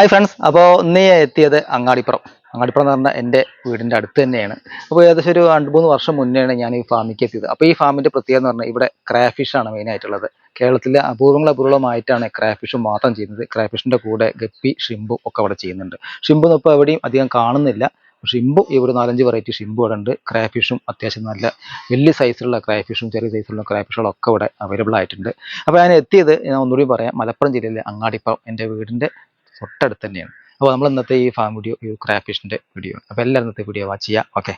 Hi friends അപ്പോൾ ഇന്ന് എത്തിയത് അങ്ങാടിപ്പുറം. അങ്ങാടിപ്പുറം എന്ന് പറഞ്ഞാൽ എന്റെ വീടിന്റെ അടുത്ത് തന്നെയാണ്. അപ്പോൾ ഏകദേശം ഒരു രണ്ട് മൂന്ന് വർഷം മുന്നെയാണ് ഞാൻ ഈ ഫാമിലേക്ക് എത്തിയത്. അപ്പോൾ ഈ ഫാമിന്റെ പ്രത്യേകത എന്ന് പറഞ്ഞാൽ ഇവിടെ ക്രാഫിഷാണ് ആയിട്ടുള്ളത്. കേരളത്തിലെ അപൂർവങ്ങൾ അപൂർവമായിട്ടാണ് ക്രാഫിഷ് മാത്രം ചെയ്യുന്നത്. ക്രാഫിഷിന്റെ കൂടെ ഗപ്പി ഷിംബും ഒക്കെ അവിടെ ചെയ്യുന്നുണ്ട്. ഷിംബൊന്നും ഇപ്പോൾ എവിടെയും അധികം കാണുന്നില്ല. ഷിംബും ഇവിടെ നാലഞ്ച് വെറൈറ്റി ഷിംബു ഇവിടെ ഉണ്ട്. ക്രാഫിഷും അത്യാവശ്യം നല്ല വലിയ സൈസിലുള്ള ക്രാഫിഷും ചെറിയ സൈസിലുള്ള ക്രാഫിഷുകളും ഒക്കെ ഇവിടെ അവൈലബിൾ ആയിട്ടുണ്ട്. അപ്പോൾ ഞാൻ എത്തിയത് ഞാൻ ഒന്നുകൂടി പറയാം മലപ്പുറം ജില്ലയിലെ അങ്ങാടിപ്പുറം എന്റെ വീടിന്റെ തൊട്ടടുത്ത് തന്നെയാണ് അപ്പോൾ നമ്മൾ ഇന്നത്തെ ഈ ഫാം വീഡിയോ ഈ ക്രാഫിഷിന്റെ വീഡിയോ ആണ്. അപ്പോൾ എല്ലാവരും ഇന്നത്തെ വീഡിയോ വാച്ച് ചെയ്യാം. ഓക്കെ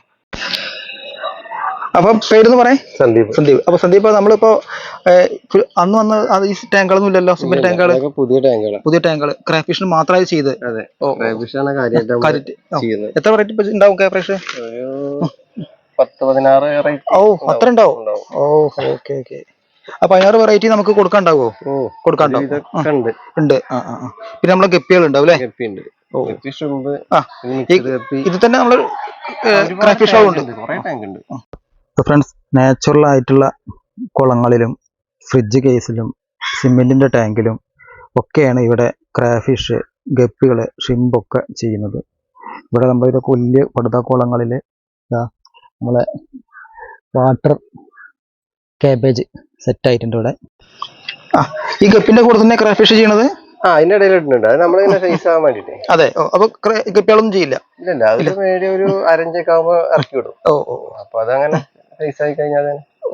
അപ്പം പേരെന്ന് പറയാം? സന്ദീപ്. സന്ദീപ്. അപ്പോൾ സന്ദീപ് നമ്മളിപ്പോ അന്ന് വന്ന ഈ ടാങ്കുകളൊന്നും ഇല്ലല്ലോ? സിമെന്റ് ടാങ്കുകൾ പുതിയ ടാങ്കുകൾ പുതിയ ടാങ്കുകൾ ക്രാഫിഷിന് മാത്രമായി ചെയ്ത്. എത്ര വെറൈറ്റി ഉണ്ടാവും ക്രാഫിഷ് പത്ത് പതിനാറ് ഓ അത്ര ഉണ്ടാവും. ഓ ഓക്കെ ഓക്കെ അപ്പൊ പതിനാറ് വെറൈറ്റി നമുക്ക് കൊടുക്കാണ്ടാവോ ഓ കൊടുക്കാണ്ടാവും ഉണ്ട്. ഉണ്ട്. ആ. പിന്നെ നമ്മളെ ഗപ്പികൾ ഉണ്ടാവും അല്ലേ ഇത് തന്നെ നമ്മൾ ക്രാഫിഷ് ഉണ്ട്. കുറെ ടാങ്ക് ഉണ്ട്. ഫ്രണ്ട്സ് നാച്ചുറൽ ആയിട്ടുള്ള കുളങ്ങളിലും ഫ്രിഡ്ജ് കേസിലും സിമെന്റിന്റെ ടാങ്കിലും ഒക്കെയാണ് ഇവിടെ ക്രാഫിഷ് ഗപ്പികൾ ഷിമ്പൊക്കെ ചെയ്യുന്നത്. ഇവിടെ നമ്മൾ ഇതൊക്കെ വലിയ പടുത കുളങ്ങളിൽ നമ്മളെ വാട്ടർ കാബേജ് സെറ്റ് ആയിട്ടുണ്ട് ഇവിടെ. ആ ഈ ഗപ്പിന്റെ കൂടെ തന്നെ ക്രാഫിഷ് ചെയ്യണത്? ആ അതിന്റെ ഇടയിൽ ഇടുന്നുണ്ട് അത് നമ്മളിങ്ങനെ സൈസ് ആവാൻ വേണ്ടിട്ട്. അതെ ഓ അപ്പൊ ഗപ്പികളൊന്നും ചെയ്യില്ല? ഇല്ലല്ല അത് മേടി ഒരു അരഞ്ചൊക്കെ ആകുമ്പോ ഇറക്കി വിടും. ഓ ഓ അപ്പൊ അതങ്ങനെ സൈസ് ആയി കഴിഞ്ഞാൽ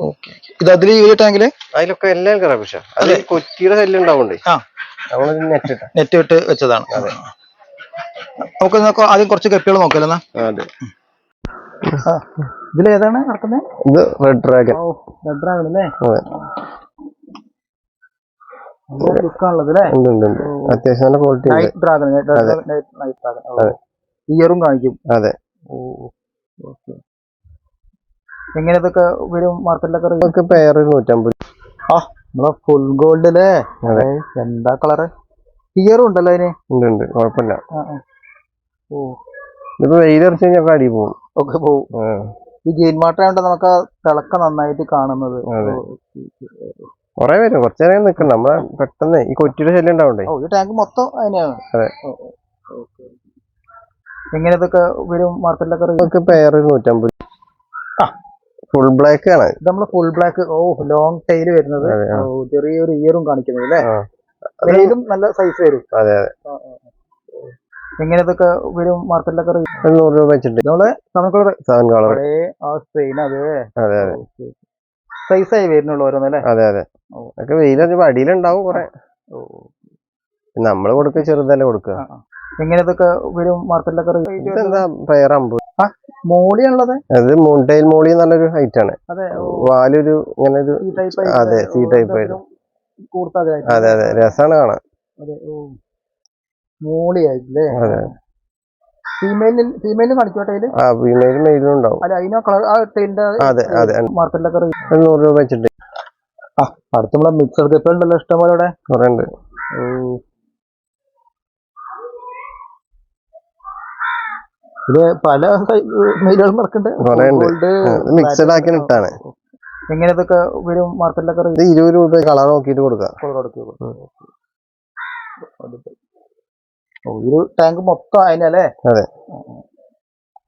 ഓക്കെ ഇത് അതിൽ ഈ ഒരു ടാങ്കിൽ അതിലൊക്കെ എല്ലാം കറപ്പിച്ച അത് കൊച്ചിയുടെ കൊറ്റിയുടെ ശല്യം ഉണ്ടാവുണ്ടേ ആ നമ്മളത് നെറ്റ് ഇട്ട. നെറ്റ് വിട്ട് വെച്ചതാണ്. നമുക്ക് നോക്കാം ആദ്യം കുറച്ച് ഗപ്പികൾ നോക്കാം എന്നാ. അതെ. ഇതിൽ ഏതാണ് നടക്കുന്നത് ഇത് റെഡ് ഡ്രാഗൺ ഓ റെഡ് ഡ്രാഗൺ അല്ലേ അതെ. അത്യാവശ്യം നല്ല ക്വാളിറ്റി ഇയറും കാണിക്കും. അതെ. എങ്ങനെ ഇതൊക്കെ വരും? മാർക്കറ്റിലൊക്കെ നമുക്ക് പെയർ നൂറ്റമ്പത്. ആ നമ്മളെ ഫുൾ ഗോൾഡ് അല്ലേ. എന്താ കളറ് ഇയറും ഉണ്ടല്ലോ അതിന്? ഉണ്ട് ഉണ്ട്. കുഴപ്പമില്ല. ഓ. ഇതിപ്പോ വെയിലറിച്ച് കഴിഞ്ഞാൽ അടി പോകും ഒക്കെ പോകും ഈ ഗെയിൻ മാട്ടായോണ്ട് നമുക്ക് ആ തിളക്കം നന്നായിട്ട് കാണുന്നത്. പേര്. കൊറേ വരും കുറച്ചു നേരം നിക്കണം നമ്മളെ പെട്ടെന്ന് ഈ കൊറ്റിയുടെ ശല്യം ഉണ്ടാവണ്ടേ? ഓ ഈ ടാങ്ക് മൊത്തം അതിനാണ് അതെ. എങ്ങനെ ഇതൊക്കെ വരും മാർക്കറ്റിലൊക്കെ പെയർ നൂറ്റമ്പത്. ആ. ഫുൾ ബ്ലാക്ക് ആണ്. ഇത് നമ്മൾ ഫുൾ ബ്ലാക്ക് ഓ ലോങ് ടൈൽ വരുന്നത്. ചെറിയൊരു ഇയറും കാണിക്കുന്നത് അല്ലേ? ആ. നല്ല സൈസ് വരും. അതെ അതെ. എങ്ങനെ ഇതൊക്കെ വരും മാർക്കറ്റിലൊക്കെ നൂറ് രൂപ വെച്ചിട്ട് നമ്മൾ സെവൻ കളർ ഒരേ ആ സ്ട്രെയിൻ അതെ. അതെ അതെ. സൈസ് ആയി വരുന്നുള്ളൂ ഓരോന്നല്ലേ? അതെ അതെ. അതൊക്കെ വെയിലൊരു അടിയിലുണ്ടാവും കുറെ. ഓ, നമ്മൾ കൊടുക്ക ചെറുതല്ലേ കൊടുക്കുക. എങ്ങനെ ഇതൊക്കെ വരും? മാർക്കറ്റിലൊക്കെ മോളിയാണുള്ളത്? അത് മൂൺടൈൽ മോളി നല്ലൊരു ഹൈറ്റ് ആണ്. വാലൊരു ഇങ്ങനെ ഒരു അതെ, C ടൈപ്പ് ആയിട്ട്. കൂടുതലായിട്ട് അതെ അതെ. രസാണ് കാണാൻ. അതെ. ടൈൽ ആ ഫീമെയിലും മെയിലും ഉണ്ടാവും. അല്ല അതിനോ കളർ ആ ടൈലിന്റെ അതെ അതെ മാർക്കറ്റിലൊക്കെ റേറ്റ് ഒരു നൂറ് രൂപ വെച്ചിട്ട്. ആ അടുത്ത നമ്മളെ മിക്സഡ് കപ്പ ഉണ്ടല്ലോ ഇഷ്ടംപോലെ ഇവിടെ കുറെ ഉണ്ട്. ഇത് പല മെയിലുകളും നടക്കുന്നുണ്ട് കുറെ ഉണ്ട്. ഗോൾഡ് മിക്സഡ് ആക്കി ഇട്ടാണ്. എങ്ങനെ ഇതൊക്കെ വരും മാർക്കറ്റിലൊക്കെ ഇരുപത് രൂപ കളർ നോക്കിയിട്ട് കൊടുക്കാം. ഓ ഒരു ടാങ്ക് മൊത്തം അതിനല്ലേ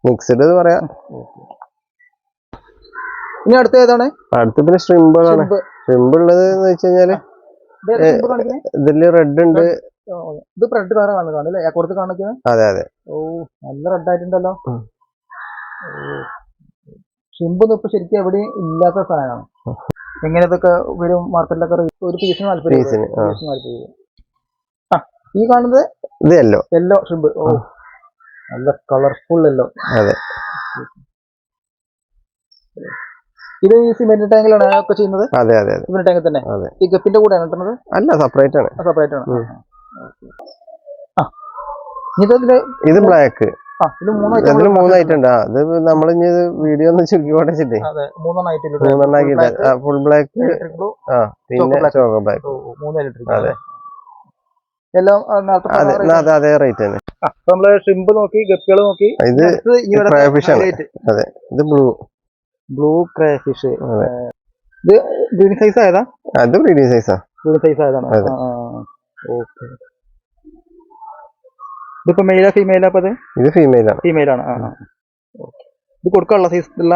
മിക്സഡ് പറയാം. ഇനി അടുത്ത ഏതാണ്? അടുത്ത പിന്നെ ഷ്രിമ്പാണ്. ഷ്രിമ്പ് ഉള്ളത് എന്ന് വെച്ച് കഴിഞ്ഞാൽ? ഇതിൽ റെഡ് ഉണ്ട്. ഇത് റെഡ് കളർ ആണ് കാണുന്നത് അല്ലേ? കുറച്ച് കാണിക്കുന്നത് അതെ അതെ. ഓ നല്ല റെഡ് ആയിട്ടുണ്ടല്ലോ. ഷിമ്പൊന്നും ഇപ്പൊ ശരിക്കും എവിടെയും ഇല്ലാത്ത സാധനമാണ്. എങ്ങനെ ഇതൊക്കെ വരും? മാർക്കറ്റിലൊക്കെ ഒരു പീസിന് താല്പര്യം പീസിന് നാല്പത് രൂപ ആ ഈ കാണുന്നത് ഇത് യെല്ലോ യെല്ലോ ഷിമ്പ് ഓ നല്ല കളർഫുൾ യെല്ലോ അതെ. ഇത് ഈ സിമെന്റ് ടാങ്കിലാണ് ഒക്കെ ചെയ്യുന്നത്? അതെ അതെ അതെ. സിമെന്റ് ടാങ്കിൽ തന്നെ? അതെ. ഈ ഗപ്പിന്റെ കൂടെയാണ് കിട്ടുന്നത് അല്ല സെപ്പറേറ്റ് ആണ്. സെപ്പറേറ്റ് ആണ്. ആ. ഇതിൽ ഇത് ബ്ലാക്ക് ആ ഇത് മൂന്ന് ഇതിൽ ഐറ്റം മൂന്ന് ഐറ്റം ഉണ്ട് ആ ഇത് നമ്മൾ ഇനി വീഡിയോ ഒന്ന് ചുരുക്കി കൊണ്ടിച്ചിട്ടേ അതെ മൂന്നെണ്ണം ഐറ്റം മൂന്നെണ്ണം ആക്കിയിട്ട് ഫുൾ ബ്ലാക്ക് ആ പിന്നെ ചോക്കോ ബ്ലാക്ക് മൂന്നായിട്ടുണ്ട് അതെ. എല്ലാം അതെ അതെ റേറ്റ് തന്നെ. നമ്മൾ ഷിമ്പ് നോക്കി ഗപ്പികൾ നോക്കി ഇത് crayfish ആണ്. അതെ ഇത് ബ്ലൂ ബ്ലൂ ക്രേഫിഷ് ഇത് ഗ്രീൻ സൈസ് ആയതാ? അത് ബ്രീഡിംഗ് സൈസാ ഗ്രീൻ സൈസ് ആയതാണ്. ഓക്കെ ഇതിപ്പോ മെയിലാ ഫീമെയിലാ അപ്പൊ ഇത്? ഫീമെയിലാണ് ഫീമെയിലാണ് ആ. ഇത് കൊടുക്കാനുള്ള സൈസ് ഉള്ള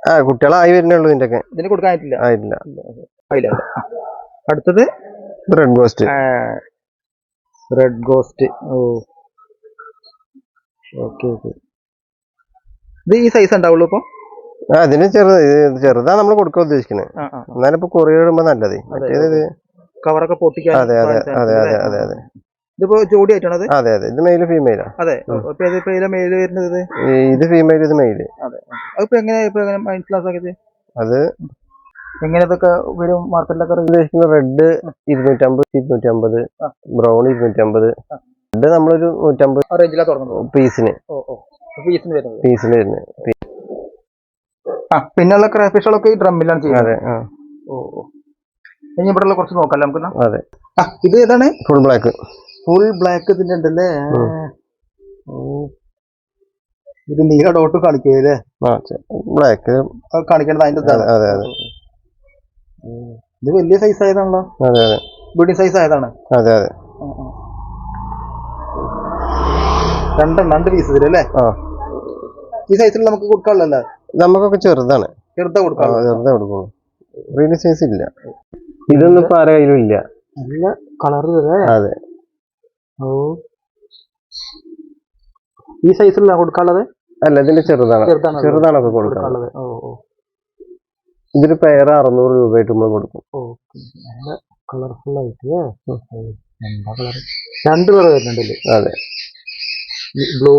ആ കുട്ടികളായി വരുന്നുള്ളൂ ഇതിന്റെ ഒക്കെ ഇതിന് കൊടുക്കാനായിട്ടില്ല ആയിട്ടില്ല. ആയില്ല. അടുത്തത്? റെഡ് ഗോസ്റ്റ് റെഡ് ഗോസ്റ്റ് ഓ. ഓക്കെ ഓക്കെ ഇത് ഈ സൈസ് ഉണ്ടാവുള്ളൂ ഇപ്പൊ? അതിന് ചെറുത് ചെറുതാ നമ്മൾ കൊടുക്കാൻ ഉദ്ദേശിക്കുന്നത് എന്നാലും ഇപ്പൊ കൊറിയർ ഇടുമ്പോ നല്ലത്. മറ്റേത് കവറൊക്കെ പൊട്ടിക്കാൻ അതെ അതെ അതെ അതെ അതെ അതെ. ഇതിപ്പോ ജോഡി ആയിട്ടാണത് അതെ? അതെ ഇത് മെയിൽ ഫീമെയിലാ അതെ. മെയിൽ വരുന്നത് ഇത്? ഇത് ഫീമെയിൽ ഇത് മെയിൽ അതെ. അതിപ്പോ എങ്ങനെ ഇപ്പൊ എങ്ങനെ മനസ്സിലാക്കിയത് അത് എങ്ങനെ ഇതൊക്കെ വരും മാർക്കറ്റിലൊക്കെ റെഡ് ഇരുന്നൂറ്റമ്പത് ഇരുന്നൂറ്റമ്പത്. ബ്രൗൺ ഇരുന്നൂറ്റമ്പത്. റെഡ് നമ്മളൊരു നൂറ്റമ്പത് ആ റേഞ്ചിലാണ് തുടങ്ങുന്നത്. പീസിന് പീസിന് വരുന്നത്. പീസിന് വരുന്നത്. പിന്നെയുള്ള ക്രാഫിഷുകളൊക്കെ ഈ ഡ്രമ്മിലാണ് ചെയ്യുന്നത്. ഓ ഇനി ഇവിടെ കുറച്ച് നോക്കാം. നമുക്ക് അതെ. ഇത് ഏതാണ്? ഫുൾ ബ്ലാക്ക് ഫുൾ ബ്ലാക്ക് ഇതിന്റെ ഉണ്ടല്ലേ ഇത് നീല ഡോട്ട് കാണിക്കേ ബ്ലാക്ക് കാണിക്കേണ്ടത് അതിന്റെ അതെ അതെ ഇത് വലിയ സൈസ് ആയതാണല്ലോ? അതെ അതെ. ബിൽഡിംഗ് സൈസ് ആയതാണ്. അതെ അതെ. രണ്ടെണ്ണം രണ്ട് പീസ് അല്ലേ? ആ. ഈ സൈസിൽ നമുക്ക് കൊടുക്കാനുള്ളല്ലേ നമുക്കൊക്കെ ചെറുതാണ്. ചെറുതാ കൊടുക്കാം ചെറുതാ കൊടുക്കുള്ളൂ. റീഡ് സൈസ് ഇല്ല. ഇതൊന്നും ഇപ്പൊ ആരെ കയ്യിലും ഇല്ല. നല്ല കളർ അതെ. ഓ. ഈ സൈസിലാണ് കൊടുക്കാനുള്ളത്? അല്ല ഇതിന്റെ ചെറുതാണ്. ചെറുതാണ് ചെറുതാണൊക്കെ കൊടുക്കാം കൊടുക്കാനുള്ളത്. ഓ ഓ. ഇതിന് പെയർ അറുന്നൂറ് രൂപയായിട്ട് നമ്മൾ കൊടുക്കും. നല്ല കളർഫുൾ ആയിട്ട് എന്താ കളർ രണ്ട് കളർ വരുന്നുണ്ടല്ലേ അതെ. ബ്ലൂ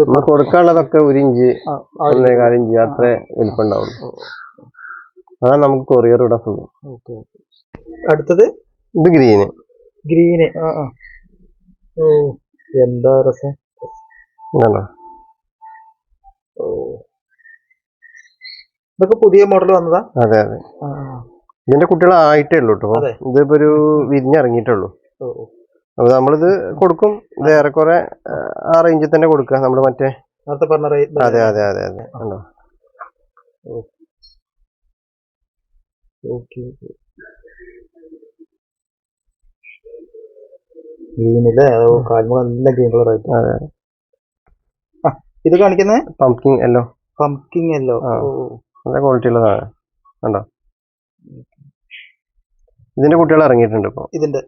നമ്മൾ കൊടുക്കാനുള്ളതൊക്കെ ഒരു ഇഞ്ച് ഒന്നേകാൽ ഇഞ്ച് അത്രേ വലിപ്പുണ്ടാവുള്ളൂ അതാ നമുക്ക് കൊറിയർ ഇവിടെ സുഖം അടുത്തത്? ഇത് ഗ്രീന്. ഗ്രീന് ആ ആ. ഓ എന്താ രസം? ഓ. ഇതൊക്കെ പുതിയ മോഡൽ വന്നതാ? അതെ അതെ. ഇതിന്റെ കുട്ടികൾ കുട്ടികളായിട്ടേ ഉള്ളൂ കേട്ടോ. ഇതിപ്പോ ഒരു വിരിഞ്ഞിറങ്ങിയിട്ടുള്ളൂ. അപ്പൊ നമ്മളിത് കൊടുക്കും. ഇത് ഏറെക്കുറെ ആ, റേഞ്ചിൽ തന്നെ കൊടുക്കുക. നമ്മൾ മറ്റേ നേരത്തെ പറഞ്ഞ അതെ അതെ അതെ അതെ. ഓക്കെ കാൽമുഖ നല്ല ഗ്രീൻ കളർ ആയിട്ട്. അതെ ഇത് കാണിക്കുന്നത് പംകിങ് എല്ലോ പംകിങ് അല്ലോ ഓ ഓ. നല്ല ക്വാളിറ്റി ഉള്ളതാണ് കണ്ടോ? ഇതിന്റെ കുട്ടികൾ ഇറങ്ങിയിട്ടുണ്ട് ഇപ്പൊ. ഇതിന്റെ.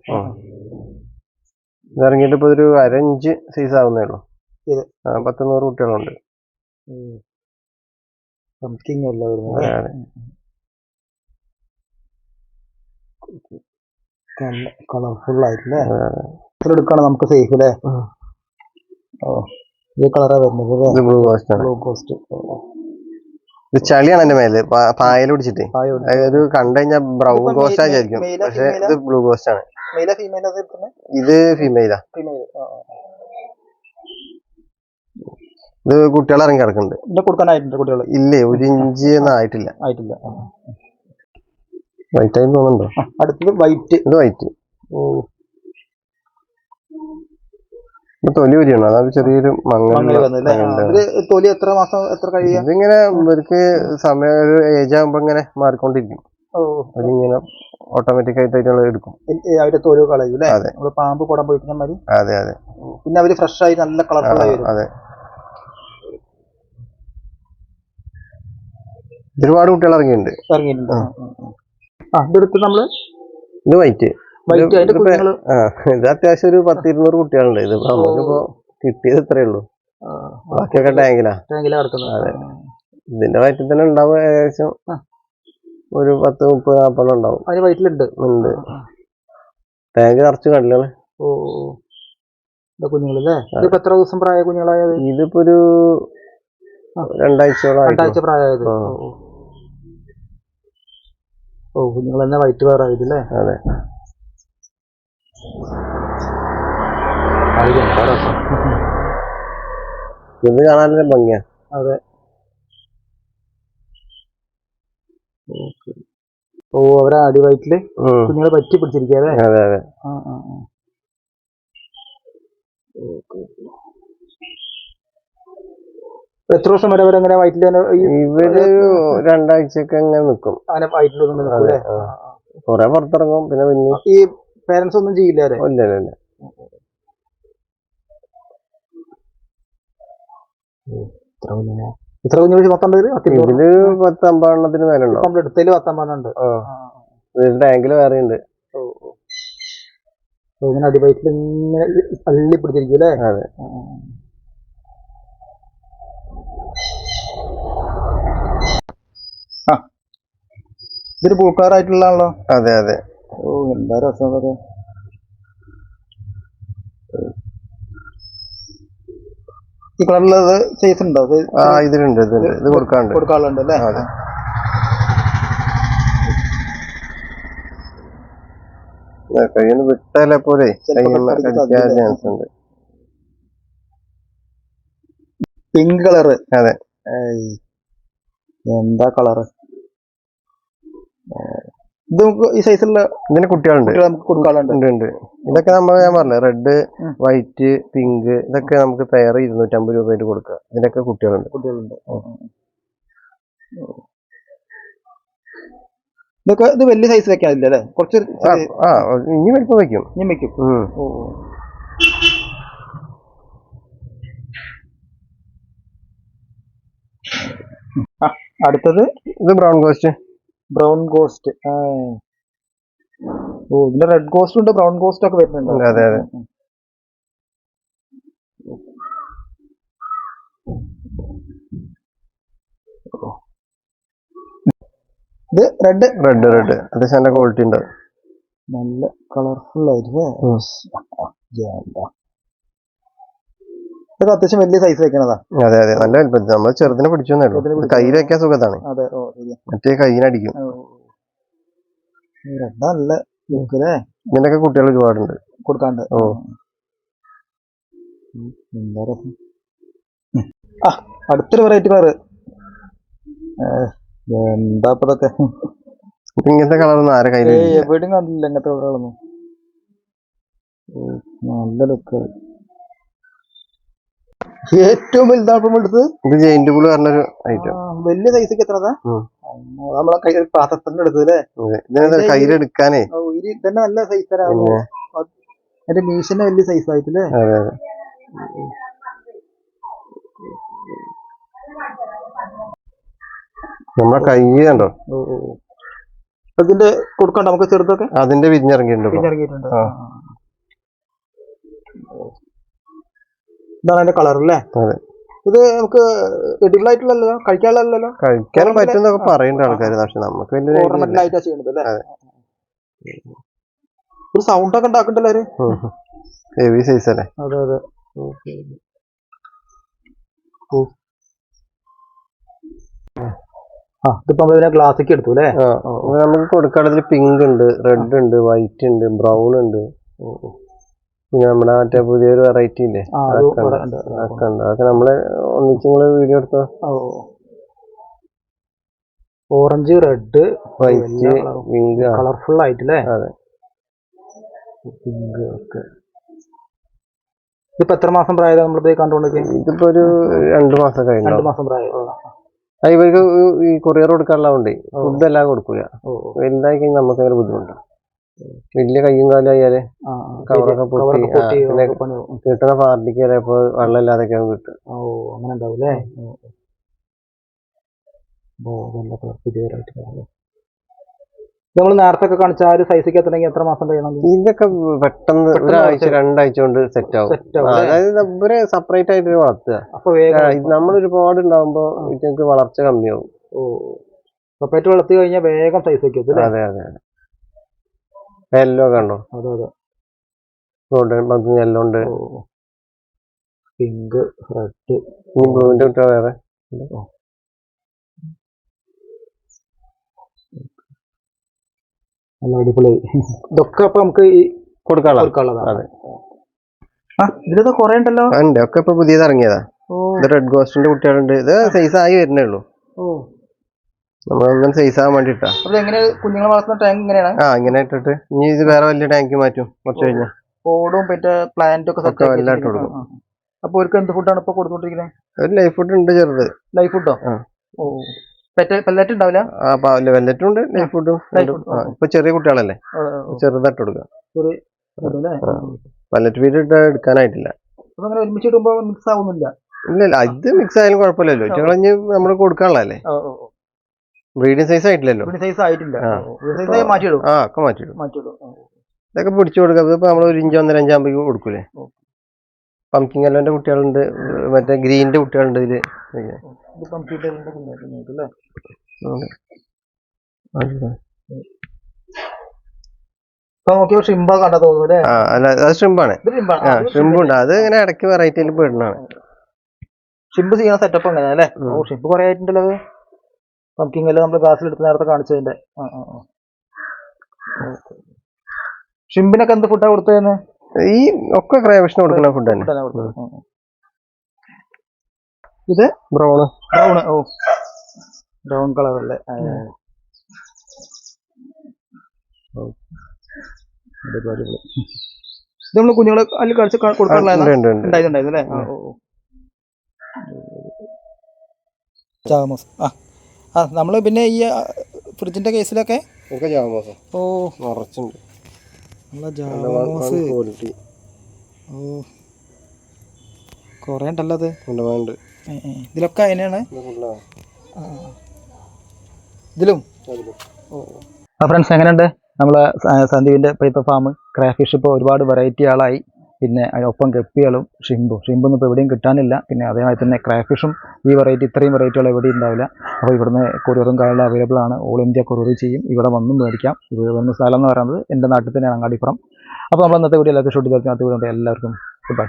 ഇത് ഇറങ്ങിയിട്ട് ഇപ്പൊ ഒരു അരഞ്ച് സൈസ് ആവുന്നേ ഉള്ളൂ. പത്ത് നൂറ് കുട്ടികളുണ്ട്. കളർഫുൾ ആയിട്ടില്ലേ നമുക്ക് സേഫ് അല്ലേ? ഓ. ഈ കളറാ വരുന്നത് ബ്ലൂ കോസ്റ്റ് ബ്ലൂ കോസ്റ്റ് ഇത് ചളിയാണ് എന്റെ മേലെ. പായൽ പിടിച്ചിട്ട്. ഒരു അതൊരു കണ്ടു കഴിഞ്ഞാൽ ബ്രൗൺ ഗോസ്റ്റ് കോസ്റ്റ് ആയിരിക്കും. പക്ഷെ ഇത് ബ്ലൂ കോസ്റ്റ് ആണ്. ഇത് ഫീമെയിലാ. ഇത് കുട്ടികൾ ഇറങ്ങി കിടക്കുന്നുണ്ട്. കൊടുക്കാനായിട്ടുണ്ട് കുട്ടികൾ ഇല്ലേ ഒരു ഇഞ്ച് ഒന്നും ആയിട്ടില്ല. ആയിട്ടില്ല. വൈറ്റ് ആയി തോന്നുന്നുണ്ടോ? അടുത്തത് വൈറ്റ്. ഇത് വൈറ്റ്. ഓ. തൊലി വരികയാണ്. അതായത് ചെറിയൊരു മങ്ങൽ വന്നല്ലേ ഇത് തൊലി എത്ര മാസം എത്ര കഴിയാ ഇതിങ്ങനെ ഇവർക്ക് സമയം ഒരു ഏജ് ആകുമ്പോ ഇങ്ങനെ മാറിക്കൊണ്ടിരിക്കും. അതിങ്ങനെ ഓട്ടോമാറ്റിക് ആയിട്ട് അതിനുള്ള എടുക്കും. അവരുടെ തൊലി കളയും അല്ലേ? അതെ. നമ്മൾ പാമ്പ് കുടം പോയിക്കുന്ന മാതിരി? അതെ അതെ. പിന്നെ അവർ ഫ്രഷ് ആയി നല്ല കളർഫുൾ ആയി വരും. അതെ. ഒരുപാട് കുട്ടികൾ ഇറങ്ങിയിട്ടുണ്ട്. ഇറങ്ങിയിട്ടുണ്ട്. ആ, ഇതെടുത്ത് നമ്മൾ? ഇത് വൈറ്റ് ഇത് അത്യാവശ്യം ഒരു പത്ത് ഇരുന്നൂറ് കുട്ടികളുണ്ട് ഇത് നമുക്കിപ്പോ കിട്ടിയത് ഇത്രേ ഉള്ളൂ. ബാക്കിയൊക്കെ ടാങ്കിലാ അതെ. ഇതിന്റെ വയറ്റിൽ തന്നെ ഉണ്ടാവും ഏകദേശം ഒരു പത്ത് മുപ്പത് നാപ്പത് ഉണ്ടാവും. വയറ്റിലുണ്ട്. ഉണ്ട്. ടാങ്ക് നിറച്ച് കണ്ടില്ല കുഞ്ഞുങ്ങളല്ലേ? ഇതിപ്പോ എത്ര ദിവസം പ്രായ കുഞ്ഞുങ്ങളായത്? ഇതിപ്പോ ഒരു. രണ്ടാഴ്ചയോളം ആയിട്ടുള്ളൂ. രണ്ടാഴ്ച പ്രായമായത്. ഓ, കുഞ്ഞുങ്ങൾ തന്നെ വൈറ്റ് വേറെ ആയത് അതെ. ഇത് കാണാനല്ലേ ഭംഗിയാ. അതെ. ഓ അവരെ അടി വയറ്റിൽ കുഞ്ഞുങ്ങളെ പറ്റി പിടിച്ചിരിക്കാതെ അതെ അതെ. ആ ആ ആ. Okay, okay. എത്ര ദിവസം വരെ അവരങ്ങനെ വയറ്റിൽ ഈ ഇവർ രണ്ടാഴ്ചയൊക്കെ അങ്ങനെ നിക്കും. അങ്ങനെ വയറ്റിലൊന്നും. കൊറേ പുറത്തിറങ്ങും പിന്നെ പിന്നെ ഈ പേരൻസ് ഒന്നും ചെയ്യില്ല ഇല്ല ഇല്ല ഇല്ല. ഇത്ര കുഞ്ഞിനെ ഇത്ര കുഞ്ഞു ഉണ്ട് പത്തിരുന്നൂറ് ഇതിൽ പത്ത് അമ്പതെണ്ണത്തിന് മേലെ പത്തമ്പത് ഉണ്ട് വേറെ ഉണ്ട് ഓ ഓ. ഓ, ഇങ്ങനെ അടിവയറ്റിൽ ഇങ്ങനെ അള്ളി പിടിച്ചിരിക്കും അല്ലേ? അതെ. ഇതൊരു പൂക്കാറായിട്ടുള്ളതാണല്ലോ അതെ അതെ. ഓ എന്താ രസം അതൊക്കെ ഈ കളറിലത് സൈസ് ഉണ്ടോ? ആ ഇതിലുണ്ട് ഇത് കൊടുക്കാണ്ട് കൊടുക്കാറുണ്ട് അല്ലേ. കയ്യൊന്ന് വിട്ടാലേ പോലെ ചാൻസ് ഉണ്ട്. Pink colour. അതെ. എന്താ കളറ്? ഇത് നമുക്ക് ഈ സൈസുള്ള ഇതിന് കുട്ടികളുണ്ട്. നമുക്ക് കൊടുക്കാറുണ്ട് ഉണ്ട് ഇതൊക്കെ നമ്മൾ ഞാൻ പറഞ്ഞത് റെഡ്. വൈറ്റ് പിങ്ക് ഇതൊക്കെ നമുക്ക് പെയർ ഇരുന്നൂറ്റമ്പത് രൂപയായിട്ട് കൊടുക്കുക. ഇതിനൊക്കെ കുട്ടികളുണ്ട്. കുട്ടികളുണ്ട്. ഇതൊക്കെ ഇത് വലിയ സൈസ് വെക്കാനില്ല അല്ലേ? കുറച്ച് ആ, ഇനി വലിപ്പം വെക്കും ഇനി വെക്കും അടുത്തത്? ഇത് ബ്രൗൺ കോസ്റ്റ്. ബ്രൗൺ ഗോസ്റ്റ് ഓ ഇതിന്റെ റെഡ് ഗോസ്റ്റ് ഉണ്ട് ബ്രൗൺ ഗോസ്റ്റ് ഒക്കെ വരുന്നുണ്ട്. അതെ, അതെ. ഇത് റെഡ് റെഡ് റെഡ് അത്യാവശ്യം നല്ല ക്വാളിറ്റി ഉണ്ട്. നല്ല കളർഫുൾ. എന്താ ഇതൊക്കെ അത്യാവശ്യം വലിയ സൈസ് വെക്കണതാ. അതെ അതെ. നല്ല വലിപ്പം. നമ്മൾ ചെറുതിനെ പിടിച്ചു ഉള്ളൂ. കയ്യിൽ വെക്കാൻ സുഖത്താണ് അതെ ഓ ശരി മറ്റേ കയ്യിനടിക്കും നല്ല ഇതിനൊക്കെ കുട്ടികൾ ഒരുപാടുണ്ട്. കൊടുക്കാണ്ട്. ഓ. എന്താ രസം. ആ അടുത്തൊരു വെറൈറ്റി കളർ എന്താ ഇപ്പൊ ഇതൊക്കെ കളർ ഇങ്ങനത്തെ കളറൊന്നും ആരെ കയ്യിൽ എവിടെയും കണ്ടില്ല ഇങ്ങനത്തെ കളറൊന്നും നല്ല ലുക്ക് ഏറ്റവും വലുതാണ് എടുത്തത് ഇത് ജെയിന്റ് പുൾ പറഞ്ഞൊരു ഐറ്റം വലിയ സൈസൊക്കെ എത്രതാ. നമ്മളെ കൈ പാത്രത്തിന്റെ എടുത്തത് അല്ലേ? കയ്യിലെടുക്കാനേ തന്നെ നല്ല സൈസ് എന്റെ മീശന്റെ വലിയ സൈസ് ആയിട്ടില്ലേ? നമ്മളെ കൈ കണ്ടോ. ഇതിന്റെ കൊടുക്കണ്ട നമുക്ക് ചെറുതൊക്കെ? അതിന്റെ വിരിഞ്ഞിറങ്ങിയിട്ടുണ്ട് ഇപ്പൊ. പിന്നെ ഇറങ്ങിയിട്ടുണ്ട് ആ. ഇതാണ് അതിന്റെ കളർ അല്ലേ? അതെ. ഇത് നമുക്ക് എഡിബിൾ ആയിട്ടുള്ളല്ലോ കഴിക്കാനുള്ളല്ലോ കഴിക്കാനും പറ്റുന്നൊക്കെ പറയുന്നുണ്ട് ആൾക്കാര് പക്ഷെ നമുക്ക്. അല്ലേ? ഒരു സൗണ്ട് ഒക്കെ ഉണ്ടാക്കണ്ടല്ലോ ഹെവി സൈസ് അല്ലേ? അതെ അതെ. ഗ്ലാസ്സിക്ക് എടുത്തു അല്ലേ? നമുക്ക് കൊടുക്കാണെങ്കിൽ പിങ്ക് ഉണ്ട് റെഡ് ഉണ്ട് വൈറ്റ് ഉണ്ട് ബ്രൗൺ ഉണ്ട്. പിന്നെ നമ്മുടെ മറ്റേ പുതിയൊരു വെറൈറ്റി ഇല്ലേ? അതൊക്കെ നമ്മളെ ഉണ്ട്. അതൊക്കെ നമ്മൾ ഒന്നിച്ച് നിങ്ങൾ വീഡിയോ എടുത്തോ? Orange red white pink colourful ആയിട്ടില്ലേ? അതെ. പിങ്ക് ഒക്കെ ഇതിപ്പോ എത്ര മാസം പ്രായം നമ്മളിപ്പോ കണ്ടുകൊണ്ടിരിക്കുന്നത് ഇതിപ്പോ ഒരു രണ്ടു മാസം രണ്ട് കഴിഞ്ഞു മാസം പ്രായം ഇവർക്ക് ഈ കൊറിയർ കൊടുക്കാനുള്ളതുകൊണ്ടേ ഫുഡ് എല്ലാം കൊടുക്കൂല. വലുതായി കഴിഞ്ഞാൽ നമുക്ക് അങ്ങനെ ബുദ്ധിമുട്ടാണ് വലിയ കയ്യും കാലും ആയാൽ ആ, ആ. കവറൊക്കെ പൊട്ടി, പിന്നെ. കിട്ടുന്ന പാർട്ടിക്ക് ചിലപ്പോ വെള്ളം ഇല്ലാതൊക്കെയാണ് കിട്ടുക ഓ അങ്ങനെ ഉണ്ടാവും അല്ലേ നമ്മൾ നേരത്തെ ഒക്കെ കാണിച്ച ആ ഒരു സൈസിക്ക് എത്തണമെങ്കിൽ എത്ര മാസം കഴിയണം? ഇതൊക്കെ പെട്ടെന്ന് ഒരാഴ്ച രണ്ടാഴ്ച കൊണ്ട് സെറ്റ് ആവും? അതായത് ഇവരെ സെപ്പറേറ്റ് ആയിട്ട് വളർത്തുക. നമ്മൾ ഒരുപാട് ഉണ്ടാവുമ്പോ ഇതിനൊക്കെ വളർച്ച കമ്മിയാവും. സെപ്പറേറ്റ് വളർത്തി കഴിഞ്ഞാൽ വേഗം സൈസ് വെക്കും അതെ അതെ. യെല്ലോ കണ്ടോ? അതെ അതെ. യെല്ലോ ഉണ്ട്. പിങ്ക് റെഡ് ഇനി ബ്ലൂവിന്റെ കുട്ടികൾ വേറെ? നല്ല ഇതൊക്കെ അപ്പൊ നമുക്ക് ഈ കൊടുക്കാനുള്ളതാണ് അതെ. ആ ഇതിലത് കുറെ ഉണ്ടല്ലോ? ഉണ്ട്. ഒക്കെ ഇപ്പൊ പുതിയത് ഇറങ്ങിയതാ. റെഡ് ഗോസ്റ്റിന്റെ കുട്ടികളുണ്ട്. ഇത് സൈസ് ആയി വരുന്നേ ഉള്ളൂ. ഓ. നമ്മളൊന്നും സൈസ് ആവാൻ വേണ്ടിട്ടാ. അപ്പൊ എങ്ങനെ കുഞ്ഞുങ്ങളെ വളർത്തുന്ന ടാങ്ക് ഇങ്ങനെയാണ്? ആ ഇങ്ങനെ ഇട്ടിട്ട്. ഇനി ഇത് വേറെ വലിയ ടാങ്ക് മാറ്റും കുറച്ച് കഴിഞ്ഞാൽ ഓടും പിന്നെ പ്ലാന്റും ഒക്കെ സെറ്റ് എല്ലാം കൊടുക്കും. അപ്പൊ അവർക്ക് എന്ത് ഫുഡാണ് ഇപ്പൊ കൊടുത്തോണ്ടിരിക്കുന്നത് ഒരു ലൈഫ് ഫുഡ് ഉണ്ട് ചെറുത്. ലൈഫ് ഫുഡോ ഓ? പെല്ലറ്റ് ഉണ്ടാവില്ല? ആ വെല്ലറ്റും ഉണ്ട് ലൈഫ് ഫുഡും. ഇപ്പൊ ചെറിയ കുട്ടികളല്ലേ. ചെറുതായിട്ട് കൊടുക്കാം. പല്ലറ്റ് ഫീഡ് ഇട്ട് എടുക്കാനായിട്ടില്ല. ഒരുമിച്ച് ഇടുമ്പോ മിക്സ് ആവുന്നില്ല? ഇല്ല ഇത് മിക്സ് ആയാലും കുഴപ്പമില്ലല്ലോ. ഇറ്റകളഞ്ഞ് നമ്മൾ കൊടുക്കാനുള്ളതല്ലേ? ബ്രീഡിംഗ് സൈസ് ആയിട്ടില്ലല്ലോ. സൈസ് ആയിട്ടില്ല. സൈസ് മാറ്റിയിടും. ആ ഒക്കെ മാറ്റിയിടും. മാറ്റിയിടും. ഇതൊക്കെ പിടിച്ചു കൊടുക്കുക. ഇതിപ്പോ നമ്മൾ ഒരു ഇഞ്ച് ഒന്നര അഞ്ചാകുമ്പോഴേക്കും കൊടുക്കൂലേ. പംകിൻ കല്ലോന്റെ കുട്ടികളുണ്ട്. മറ്റേ ഗ്രീനിന്റെ കുട്ടികളുണ്ട് ഇതിൽ. അല്ലേ? അത് ഷ്രിമ്പാണ് അത് ഇങ്ങനെ ഇടയ്ക്ക് വെറൈറ്റിയിൽ പെടുന്നതാണ്. ഷിംബ് ചെയ്യുന്ന സെറ്റപ്പ് അങ്ങനെ അല്ലേ? ഷിംബ് കുറെ ആയിട്ടുണ്ടല്ലോ പംകിങ് എല്ലാം നമ്മൾ ക്ലാസ്സിൽ എടുത്ത് നേരത്തെ കാണിച്ചതിന്റെ ആ ആ ആ. ഓക്കെ. ഷിംബിനൊക്കെ എന്ത് ഫുഡാ കൊടുത്തതെന്ന് ഈ ഒക്കെ ക്രൈവിഷന് കൊടുക്കുന്ന ഫുഡ് തന്നെ. ഇത്? ബ്രൗണ് ബ്രൗണ് ഓ. ബ്രൗൺ കളർ അല്ലേ. ഇത് നമ്മൾ കുഞ്ഞുങ്ങളെ അതിൽ കളിച്ച് കൊടുക്കാറുണ്ടായിരുന്നു അല്ലേ? ഓ. ആ. ആ നമ്മൾ പിന്നെ ഈ ആ, ഫ്രിഡ്ജിന്റെ കേസിലൊക്കെ? ഓ. നിറച്ചുണ്ട്. നമ്മളെ ജാമോസ് ക്വാളിറ്റി ഓ. കുറേ ഉണ്ടല്ലോ അത്. ഇതിലൊക്കെ അതിനാണ് ഇതിലും? ആ ഫ്രണ്ട്സ് എങ്ങനെയുണ്ട്? നമ്മളെ സന്ദീപിന്റെ പൈപ്പ് ഫാം ക്രാഫിഷ് ഇപ്പോൾ ഒരുപാട് വെറൈറ്റി ആളായി. പിന്നെ ഒപ്പം ഗപ്പികളും ഷിമ്പും ഷിമ്പൊന്നും ഇപ്പോൾ എവിടെയും കിട്ടാനില്ല. പിന്നെ അതേമാതിരി തന്നെ ക്രാഫിഷും ഈ വെറൈറ്റി ഇത്രയും വെറൈറ്റികൾ എവിടെയും ഉണ്ടാവില്ല. അപ്പോൾ ഇവിടുന്ന് കൊറിയറും കാര്യങ്ങളും അവൈലബിൾ ആണ്. ഓൾ ഇന്ത്യ കൊറിയർ ചെയ്യും. ഇവിടെ വന്നും മേടിക്കാം. ഇവിടെ വന്ന സ്ഥലം എന്ന് പറയുന്നത് എന്റെ നാട്ടിൽ തന്നെയാണ് അങ്ങാടിപ്പുറം. അപ്പോൾ നമ്മൾ ഇന്നത്തെ വീഡിയോ എല്ലാവർക്കും ഷൂട്ട് വീഡിയോ എല്ലാവർക്കും ഗുഡ് ബൈ